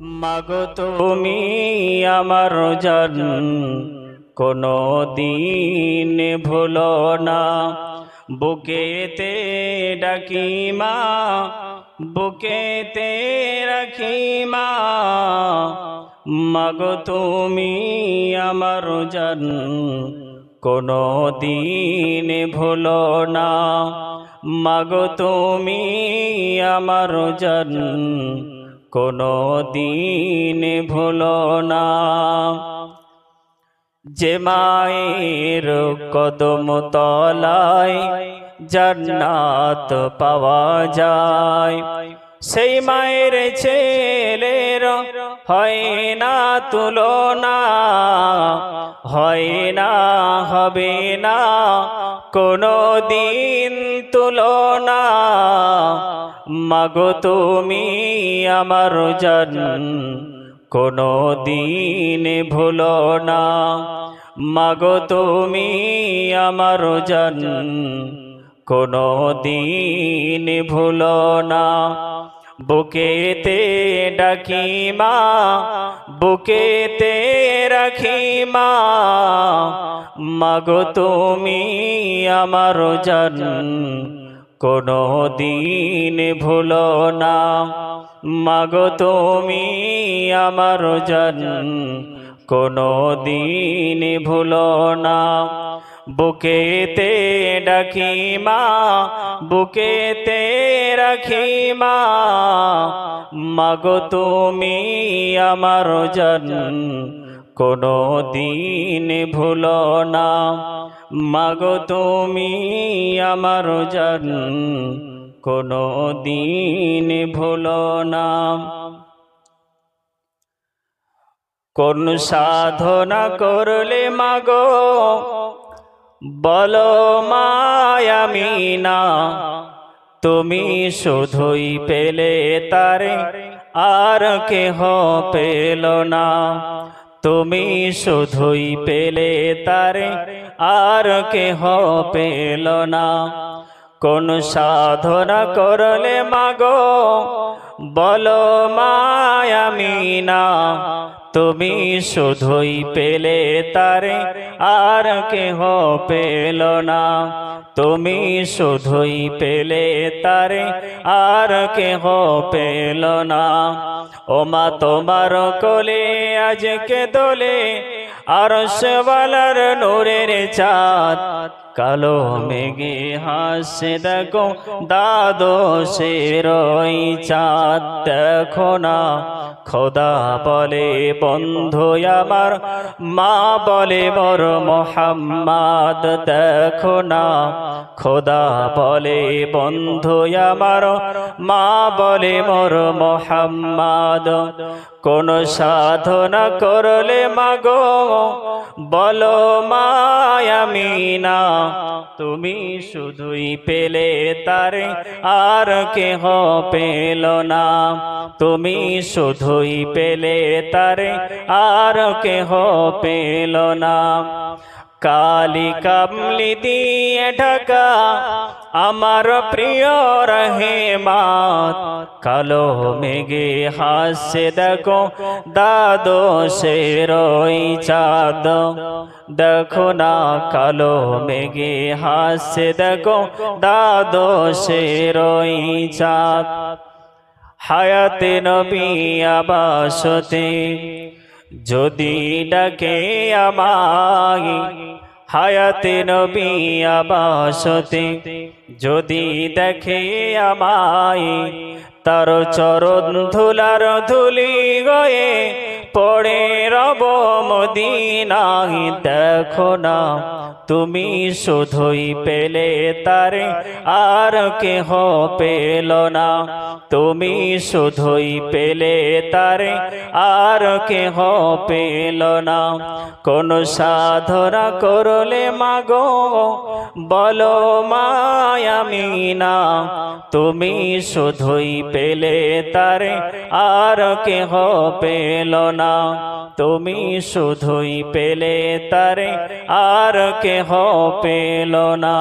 মাগো তুমি আমার জন কোনো দিন ভুলো না। বুকেতে ডাকি মা, বুকেতে রাখি মা। মাগো তুমি আমার জন কোনো দিন ভুলো না। মাগো তুমি আমার জন কোনো দিন ভুলো না। যে মায়ের কদম তলায় জান্নাত পাওয়া যায়, সেই মায়ের ছেলের হয় না তুলনা, হয় না হবে না কোনো দিন তুলনা। মাগো তুমি আমার জন, কোনো দিন ভুলো না। মাগো তুমি আমার জন, কোনো দিন ভুলো না। বুকেতে ডাকি মা, বুকেতে রাখি মা। মাগো তুমি আমার জন কোনো দিন ভুলো না। মাগো তুমি আমার জন কোনো দিন ভুলো না। বুকেতে ডাকি মা, বুকেতে রাখি মা। মাগো তুমি আমার জন কোনো দিন ভুলো না। মাগো তুমি আমার জন, কোনো দিন ভুলো না। কোন সাধনা করলে মাগো? বলো মায়ামিনা তুমি শুধুই পেলে তারে, আর কেহ পেল না। তুমি শুধুই পেলে তারে, আর কেহ পেল না। কোন সাধনা করলে মাগো, বলো মায়ামিনা তুমি শুধুই পেলে তারে, আর কেহ পেল না। তুমি শুধুই পেলে তারে, আর কেহ পেল না। ওমা, তোমার কোলে আজকে দোলে আর সেওয়ালার নোরের চাঁদ। কালো মেঘে হাসে দেখো দাদো সে রই চাঁদ। দেখো না খোদা বলে বন্ধু আমার, মা বলে, মোর মোহাম্মদ, দেখো না। খোদা বলে, বন্ধু আমার, মা বলে, মোর মোহাম্মদ, কোন সাধনা করলে মাগো? বলো মায়ামিনা তুমি শুধুই পেলে তারে, আর কেহ পেল না। তুমি শুধুই পেলে তারে আর কেহ পেল না। কালি কামলি দিয়ে ঢাকা, আমার প্রিয় রহে মাত কালো মেঘে হাসে দেখো দাদো সে রই চাঁদ। দেখো না, কালো মেঘে হাসে দেখো দাদো সে রই চাঁদ। হায়াতে নবী আবাসতে যদি ডাকে আমায় হায়াতে নবী আবাসতে যদি দেখে আমায় তার চরণ ধুলার ধুলি গয়ে পড়ে রব মদিনাই দেখো না তুমি শুধুই পেলে তারে, আর কেহ পেল না। তুমি শুধুই পেলে তারে, আর কেহ পেল না। কোন সাধনা করলে মাগো, বলো মায়ামিনা তুমি শুধুই পেলে তারে, আর কেহ পেল না। তুমি শুধুই পেলে তারে, আর কেহ পেল না।